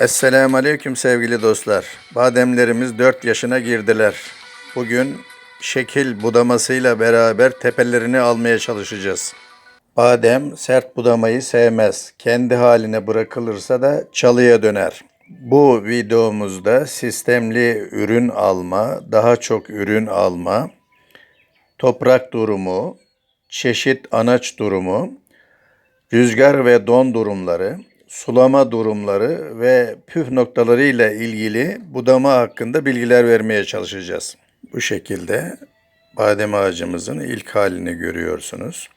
Esselamu Aleyküm sevgili dostlar. Bademlerimiz 4 yaşına girdiler. Bugün şekil budamasıyla beraber tepelerini almaya çalışacağız. Badem sert budamayı sevmez. Kendi haline bırakılırsa da çalıya döner. Bu videomuzda sistemli ürün alma, daha çok ürün alma, toprak durumu, çeşit anaç durumu, rüzgar ve don durumları, sulama durumları ve püf noktalarıyla ilgili budama hakkında bilgiler vermeye çalışacağız. Bu şekilde badem ağacımızın ilk halini görüyorsunuz.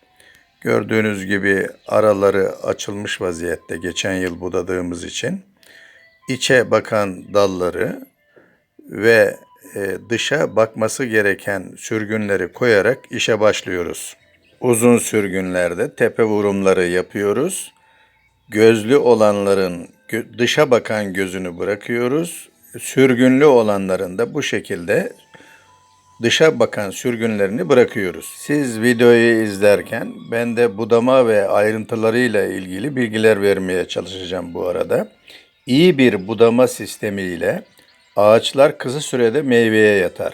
Gördüğünüz gibi araları açılmış vaziyette geçen yıl budadığımız için. içe bakan dalları ve e, dışa bakması gereken sürgünleri koyarak işe başlıyoruz. Uzun sürgünlerde tepe vurumları yapıyoruz. Gözlü olanların dışa bakan gözünü bırakıyoruz. Sürgünlü olanların da bu şekilde dışa bakan sürgünlerini bırakıyoruz. Siz videoyu izlerken ben de budama ve ayrıntılarıyla ilgili bilgiler vermeye çalışacağım bu arada. İyi bir budama sistemiyle ağaçlar kısa sürede meyveye yatar.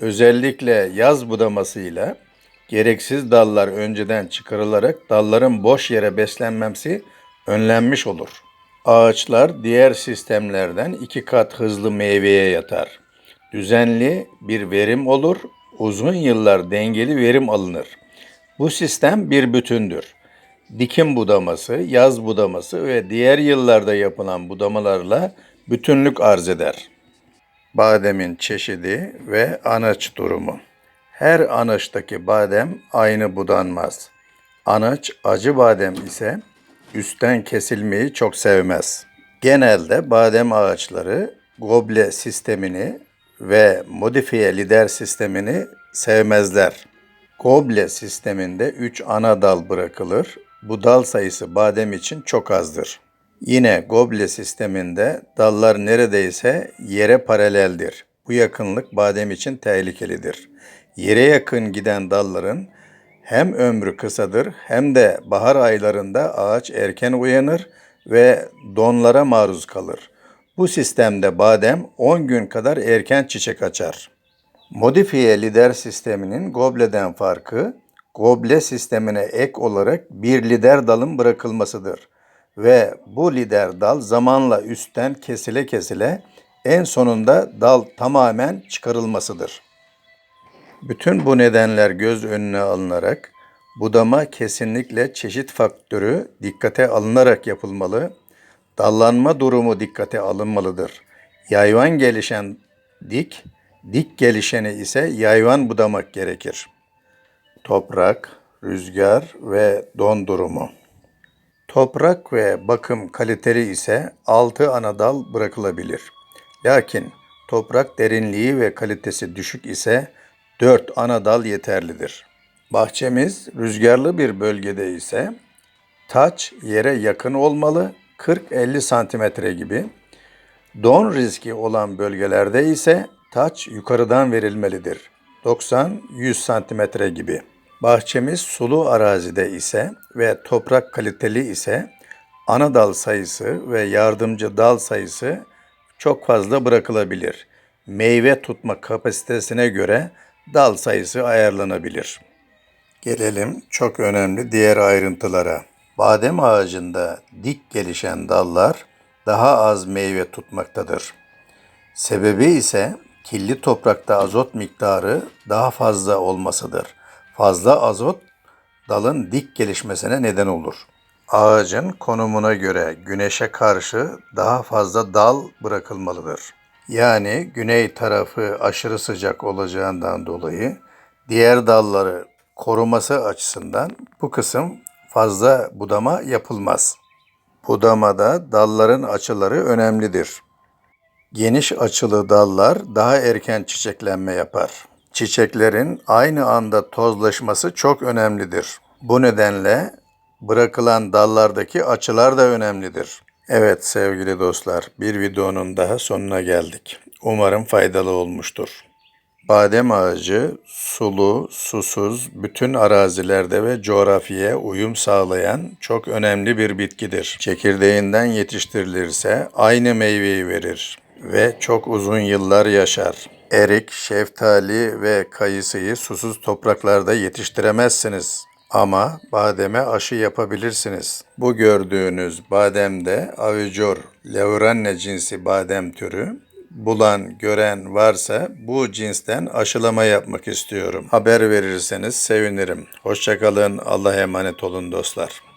Özellikle yaz budamasıyla gereksiz dallar önceden çıkarılarak dalların boş yere beslenmemesi önlenmiş olur. Ağaçlar diğer sistemlerden iki kat hızlı meyveye yatar. Düzenli bir verim olur, uzun yıllar dengeli verim alınır. Bu sistem bir bütündür. Dikim budaması, yaz budaması ve diğer yıllarda yapılan budamalarla bütünlük arz eder. Bademin çeşidi ve anaç durumu. Her anaçtaki badem aynı budanmaz. Anaç acı badem ise üstten kesilmeyi çok sevmez. Genelde badem ağaçları goble sistemini ve modifiye lider sistemini sevmezler. Goble sisteminde 3 ana dal bırakılır. Bu dal sayısı badem için çok azdır. Yine goble sisteminde dallar neredeyse yere paraleldir. Bu yakınlık badem için tehlikelidir. Yere yakın giden dalların hem ömrü kısadır hem de bahar aylarında ağaç erken uyanır ve donlara maruz kalır. Bu sistemde badem 10 gün kadar erken çiçek açar. Modifiye lider sisteminin gobleden farkı, goble sistemine ek olarak bir lider dalın bırakılmasıdır. Ve bu lider dal zamanla üstten kesile kesile en sonunda dal tamamen çıkarılmasıdır. Bütün bu nedenler göz önüne alınarak budama kesinlikle çeşit faktörü dikkate alınarak yapılmalı. Dallanma durumu dikkate alınmalıdır. Yayvan gelişen dik, dik gelişeni ise yayvan budamak gerekir. Toprak, rüzgar ve don durumu. Toprak ve bakım kaliteli ise 6 ana dal bırakılabilir. Lakin toprak derinliği ve kalitesi düşük ise 4 ana dal yeterlidir. Bahçemiz rüzgarlı bir bölgede ise taç yere yakın olmalı 40-50 santimetre gibi. Don riski olan bölgelerde ise taç yukarıdan verilmelidir. 90-100 santimetre gibi. Bahçemiz sulu arazide ise ve toprak kaliteli ise ana dal sayısı ve yardımcı dal sayısı çok fazla bırakılabilir. Meyve tutma kapasitesine göre dal sayısı ayarlanabilir. Gelelim çok önemli diğer ayrıntılara. Badem ağacında dik gelişen dallar daha az meyve tutmaktadır. Sebebi ise kirli toprakta azot miktarı daha fazla olmasıdır. Fazla azot dalın dik gelişmesine neden olur. Ağacın konumuna göre güneşe karşı daha fazla dal bırakılmalıdır. Yani güney tarafı aşırı sıcak olacağından dolayı diğer dalları koruması açısından bu kısım fazla budama yapılmaz. Budamada dalların açıları önemlidir. Geniş açılı dallar daha erken çiçeklenme yapar. Çiçeklerin aynı anda tozlaşması çok önemlidir. Bu nedenle bırakılan dallardaki açılar da önemlidir. Evet sevgili dostlar, bir videonun daha sonuna geldik. Umarım faydalı olmuştur. Badem ağacı sulu, susuz, bütün arazilerde ve coğrafyaya uyum sağlayan çok önemli bir bitkidir. Çekirdeğinden yetiştirilirse aynı meyveyi verir ve çok uzun yıllar yaşar. Erik, şeftali ve kayısıyı susuz topraklarda yetiştiremezsiniz. Ama bademe aşı yapabilirsiniz. Bu gördüğünüz bademde avicore leuranne cinsi badem türü bulan, gören varsa bu cinsten aşılama yapmak istiyorum. Haber verirseniz sevinirim. Hoşçakalın. Allah'a emanet olun dostlar.